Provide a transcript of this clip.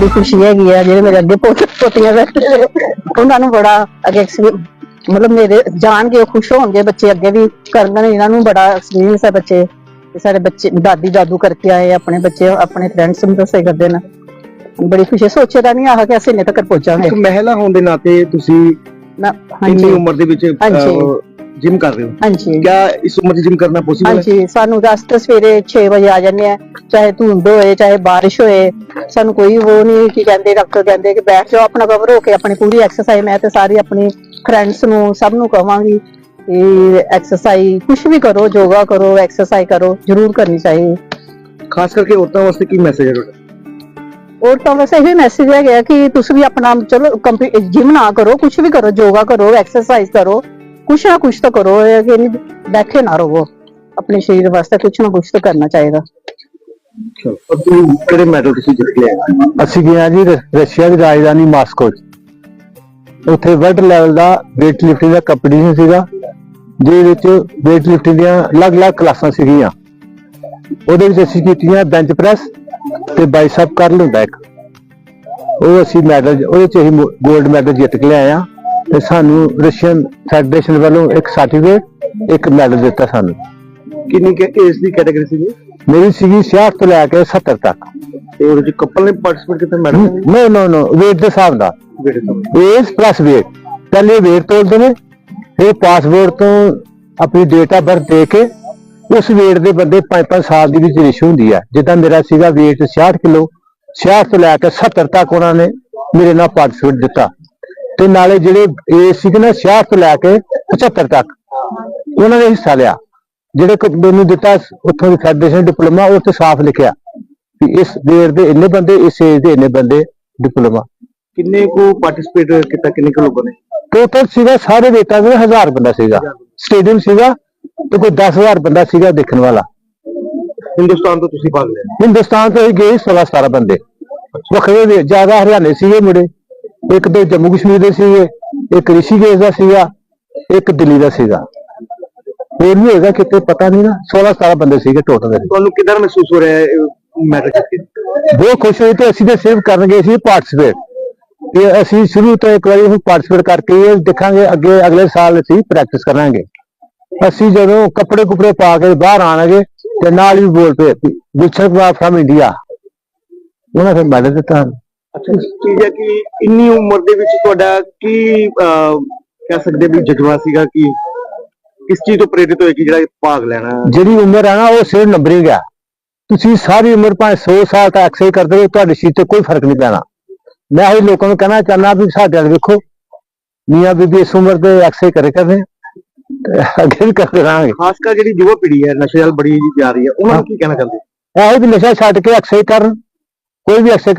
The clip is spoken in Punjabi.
ਦੀ ਖੁਸ਼ੀ ਹੈਗੀ ਆ ਜਿਹੜੇ ਮੇਰੇ ਅੱਗੇ ਪੋਤ ਪੋਤੀਆਂ ਬੈਠੇ ਨੇ, ਉਹਨਾਂ ਨੂੰ ਬੜਾ ਅੱਗੇ ਮਤਲਬ ਮੇਰੇ ਜਾਣਗੇ ਉਹ ਖੁਸ਼ ਹੋਣਗੇ ਬੱਚੇ ਅੱਗੇ ਵੀ ਕਰਨ ਇਹਨਾਂ ਨੂੰ ਬੜਾ ਐਕਸਪੀਰੀਅੰਸ ਹੈ ਬੱਚੇ। ਤੇ ਸਾਡੇ ਬੱਚੇ ਦਾਦੀ ਦਾਦੂ ਕਰਕੇ ਆਏ ਆਪਣੇ ਬੱਚੇ ਆਪਣੇ ਫਰੈਂਡਸ ਨੂੰ ਦੱਸੇ ਕਰਦੇ ਨੇ। ਬੜੀ ਖੁਸ਼ੀ ਸੋਚਦਾ ਨਹੀਂ ਆਹ ਕਿ ਅਸੀਂ ਇੰਨੇ ਤੱਕ ਪਹੁੰਚਾਂਗੇ। ਇੱਕ ਮਹਿਲਾ ਹੋਣ ਦੇ ਨਾਤੇ ਤੁਸੀਂ ਨਾ ਇੰਨੀ ਹਾਂਜੀ। ਉਮਰ ਦੇ ਵਿੱਚ ਹਾਂਜੀ। ਜਿਮ ਕਰ ਰਹੇ ਹੋ? ਹਾਂਜੀ। ਕਿਆ ਇਸ ਉਮਰ 'ਚ ਜਿਮ ਕਰਨਾ ਪੋਸੀਬਲ ਹੈ? ਹਾਂਜੀ ਸਾਨੂੰ ਦਸ ਤੋਂ ਸਵੇਰੇ 6 ਵਜੇ ਆ ਜਾਂਦੇ ਆ ਚਾਹੇ ਧੁੰਦ ਹੋਏ ਚਾਹੇ ਬਾਰਿਸ਼ ਹੋਏ ਸਾਨੂੰ ਕੋਈ ਉਹ ਨਹੀਂ ਕੀ ਕਹਿੰਦੇ ਡਾਕਟਰ ਕਹਿੰਦੇ ਕਿ ਬੈਠ ਜਾਓ ਆਪਣਾ ਕਵਰ ਹੋ ਕੇ ਆਪਣੀ ਪੂਰੀ ਐਕਸਰਸਾਈਜ਼ ਮੈਂ ਤੇ ਸਾਰੀ ਆਪਣੀ ਫਰੈਂਡਸ ਨੂੰ ਸਭ ਨੂੰ ਕਹਾਂਗੀ ਇਹ ਐਕਸਰਸਾਈਜ਼ ਕੁਝ ਵੀ ਕਰੋ ਯੋਗਾ ਕਰੋ ਐਕਸਰਸਾਈਜ਼ ਕਰੋ ਜ਼ਰੂਰ ਕਰਨੀ ਚਾਹੀਦੀ। ਖਾਸ ਕਰਕੇ ਔਰਤਾਂ ਵਾਸਤੇ ਕੀ ਮੈਸੇਜ ਹੈ ਤੁਹਾਡਾ? ਔਰਤਾਂ ਵਾਸਤੇ ਇਹ ਮੈਸੇਜ ਹੈ ਗਿਆ ਕਿ ਤੁਸੀਂ ਵੀ ਆਪਣਾ ਚਲੋ ਜਿਮ ਨਾ ਕਰੋ ਕੁਝ ਵੀ ਕਰੋ ਯੋਗਾ ਕਰੋ ਐਕਸਰਸਾਈਜ਼ ਕਰੋ। ਕੁਛ ਨਾ ਕੁਛ ਤਾਂ ਕਰੋ ਇਹ ਕਿ ਨਹੀਂ ਬੈਠੇ ਨਾ ਰਹੋ ਆਪਣੇ ਸਰੀਰ ਵਾਸਤੇ ਕੁਛ ਨਾ ਕੁਛ ਤਾਂ ਕਰਨਾ ਚਾਹੀਦਾ। ਚਲੋ ਔਰ ਤੁਸੀਂ ਕਿਹੜੇ ਮੈਡਲ ਤੁਸੀਂ ਜਿੱਤ ਲਿਆ ਅਸੀਂ ਗਏ ਹਾਂ ਜੀ ਰ- ਰਸ਼ੀਆ ਦੀ ਰਾਜਧਾਨੀ ਮਾਸਕੋ 'ਚ। ਉੱਥੇ ਵਰਲਡ ਲੈਵਲ ਦਾ weight lifting ਦਾ ਕੰਪੀਟੀਸ਼ਨ ਸੀਗਾ ਜਿਹਦੇ ਵਿੱਚ weight lifting ਦੀਆਂ ਅਲੱਗ-ਅਲੱਗ ਕਲਾਸਾਂ ਸੀਗੀਆਂ। ਉਹਦੇ ਵਿੱਚ ਅਸੀਂ ਕੀਤੀਆਂ ਬੈਂਚ ਪ੍ਰੈਸ ਤੇ ਬਾਈਸੈਪ ਕਰਲ ਹੁੰਦਾ ਇੱਕ। ਉਹ ਅਸੀਂ ਮੈਡਲ ਉਹਦੇ ਚ ਅਸੀਂ 골ਡ ਮੈਡਲ ਜਿੱਤ ਕੇ ਲਿਆਏ ਆ ਤੇ ਸਾਨੂੰ ਰਸ਼ੀਅਨ ਫੈਡਰੇਸ਼ਨ ਵੱਲੋਂ ਇੱਕ ਸਰਟੀਫਿਕੇਟ ਇੱਕ ਮੈਡਲ ਦਿੱਤਾ ਸਾਨੂੰ। ਕਿੰਨੀ ਕਿ ਏਜ ਦੀ ਕੈਟਾਗਰੀ ਸੀ ਮੇਰੀ ਸੀਗੀ 66 ਤੋਂ ਲੈ ਕੇ 70 ਤੱਕ। ਤੇ ਉਹਦੇ ਚ ਕਪਲ ਨੇ ਪਾਰਟਿਸਿਪੇਟ ਕੀਤਾ ਮੈਡਮ ਨੋ ਨੋ ਨੋ weight ਦੇ ਹਿਸਾਬ ਤੋਂ ਏਜ ਪਲੱਸ weight ਪਹਿਲੇ weight ਤੋਲਦੇ ਨੇ ਫਿਰ ਪਾਸਪੋਰਟ ਤੋਂ ਆਪਣੀ ਡੇਟ ਆਫ ਬਰਥ ਦੇ ਕੇ ਉਸ weight ਦੇ ਬੰਦੇ 5-5 ਸਾਲ ਦੀ ਵਿੱਚ ਰੇਸ਼ੋ ਹੁੰਦੀ ਹੈ ਜਿੱਦਾਂ ਮੇਰਾ ਸੀਗਾ weight 66 ਕਿਲੋ 66 ਤੋਂ ਲੈ ਕੇ 70 ਤੱਕ ਉਹਨਾਂ ਨੇ ਮੇਰੇ ਨਾਲ ਪਾਰਟਿਸਿਪੇਟ ਦਿੱਤਾ। ਤੇ ਨਾਲੇ ਜਿਹੜੇ ਏਜ ਸੀਗੇ ਨਾ 66 ਤੋਂ ਲੈ ਕੇ 75 ਤੱਕ ਉਹਨਾਂ ਨੇ ਹਿੱਸਾ ਲਿਆ। ਜਿਹੜੇ ਮੈਨੂੰ ਦਿੱਤਾ ਉੱਥੋਂ ਦੀ ਫੈਡਰੇਸ਼ਨ ਡਿਪਲੋਮਾ ਉਹ ਤੇ ਸਾਫ਼ ਲਿਖਿਆ ਕਿ ਇਸ weight ਦੇ ਇੰਨੇ ਬੰਦੇ ਇਸ ਏਜ ਦੇ ਇੰਨੇ ਬੰਦੇ ਡਿਪਲੋਮਾ। ਕਿੰਨੇ ਕੋ ਪਾਰਟਿਸਿਪੇਟ ਕੀਤਾ ਕਿੰਨੇ ਕੁ ਲੋਕਾਂ ਨੇ? ਟੋਟਲ ਸੀਗਾ ਸਾਰੇ ਵੇਟਾਂ ਦੇ 1000 ਬੰਦਾ ਸੀਗਾ। ਸਟੇਡੀਅਮ ਸੀਗਾ ਤੇ ਕੋਈ 10000 ਬੰਦਾ ਸੀਗਾ ਦੇਖਣ ਵਾਲਾ। ਹਿੰਦੁਸਤਾਨ ਤੋਂ ਤੁਸੀਂ ਭਾਗ ਲਿਆ? ਹਿੰਦੁਸਤਾਨ ਤੋਂ ਹੀ ਗਏ 16 17 ਬੰਦੇ। ਵੱਖਰੇ ਜ਼ਿਆਦਾ ਹਰਿਆਣੇ ਸੀਗੇ ਮੁੰਡੇ। ਇੱਕ ਦੋ ਜੰਮੂ ਕਸ਼ਮੀਰ ਦੇ ਸੀਗੇ ਇੱਕ ਰਿਸ਼ੀਕੇਸ਼ ਦਾ ਸੀਗਾ ਇੱਕ ਦਿੱਲੀ ਦਾ ਸੀਗਾ। ਹੋਰ ਵੀ ਹੋਏਗਾ ਕਿਤੇ ਪਤਾ ਨਹੀਂ ਨਾ। 16 17 ਬੰਦੇ ਸੀਗੇ ਟੋਟਲ ਦੇ। ਤੁਹਾਨੂੰ ਕਿਦਾਂ ਮਹਿਸੂਸ ਹੋ ਰਿਹਾ ਹੈ ਮੈਡਲ ਜਿੱਤ ਕੇ ਬਹੁਤ ਖੁਸ਼ ਹੋਏ ਤੇ ਅਸੀਂ ਤੇ ਸਿਰਫ ਕਰਨ ਗਏ ਸੀ ਪਾਰਟਿਸਿਪੇਟ ਤੇ ਅਸੀਂ ਸ਼ੁਰੂ ਤੋਂ ਇੱਕ ਵਾਰੀ ਹੁਣ ਪਾਰਟਿਸਿਪੇਟ ਕਰਕੇ ਦੇਖਾਂਗੇ ਅੱਗੇ ਅਗਲੇ ਸਾਲ ਅਸੀਂ ਪ੍ਰੈਕਟਿਸ ਕਰਾਂਗੇ। ਅਸੀਂ ਜਦੋਂ ਕੱਪੜੇ ਕੁਪੜੇ ਪਾ ਕੇ ਬਾਹਰ ਆਣਗੇ ਤੇ ਨਾਲ ਹੀ ਬੋਲ ਪਏ ਕੁਮਾਰ ਫਰਮ ਇੰਡੀਆ ਉਹਨਾਂ ਨੇ ਮੈਡਲ ਦਿੱਤਾ। ਚੀਜ਼ ਹੈ ਕਿ ਇੰਨੀ ਉਮਰ ਦੇ ਵਿੱਚ ਤੁਹਾਡਾ ਕੀ ਅਹ, ਕਹਿ ਸਕਦੇ ਵੀ ਜਜ਼ਬਾ ਸੀਗਾ ਕਿ ਕਿਸ ਚੀਜ਼ ਤੋਂ ਪ੍ਰੇਰਿਤ ਹੋਏ ਕਿ ਜਿਹੜਾ ਇਹ ਭਾਗ ਲੈਣਾ? ਜਿਹੜੀ ਉਮਰ ਹੈ ਨਾ ਉਹ ਸਿਰ ਨੰਬਰਿੰਗ ਆ ਤੁਸੀਂ ਸਾਰੀ ਉਮਰ ਭਾਵੇਂ 100 ਸਾਲ ਤੱਕ ਐਕਸਰਸਾਈਜ਼ ਕਰਦੇ ਰਹੋ ਤੁਹਾਡੀ ਸਰੀਰ ਤੇ ਕੋਈ ਫ਼ਰਕ ਨਹੀਂ ਪੈਣਾ। ਮੈਂ ਇਹ ਲੋਕਾਂ ਨੂੰ ਕਹਿਣਾ ਚਾਹੁੰਦਾ ਵੀ ਸਾਡੇ ਵੱਲ ਵੇਖੋ। ਮੀਆਂ ਬੀਬੀ ਇਸ ਉਮਰ ਦੇ ਐਕਸਰਸਾਈਜ਼ ਕਰੇ ਕਰਦੇ। ਆ, ਤੇ ਅੱਗੇ ਵੀ ਕਰਦੇ ਰਹਾਂਗੇ। ਖਾਸ ਕਰ ਜਿਹੜੀ ਯੁਵਾ ਪੀੜ੍ਹੀ ਹੈ ਨਸ਼ੇ ਵੱਲ ਬੜੀ ਜਾ ਰਹੀ ਹੈ ਉਹਨਾਂ ਨੂੰ ਕੀ ਕਹਿਣਾ ਚਾਹੁੰਦੇ ਇਹੋ ਵੀ ਨਸ਼ਾ ਛੱਡ ਕੇ ਐਕਸਰਸਾਈਜ਼ ਕਰਨ। ਕੋਈ ਵੀ ਐਕਸਰਸਾਈਜ਼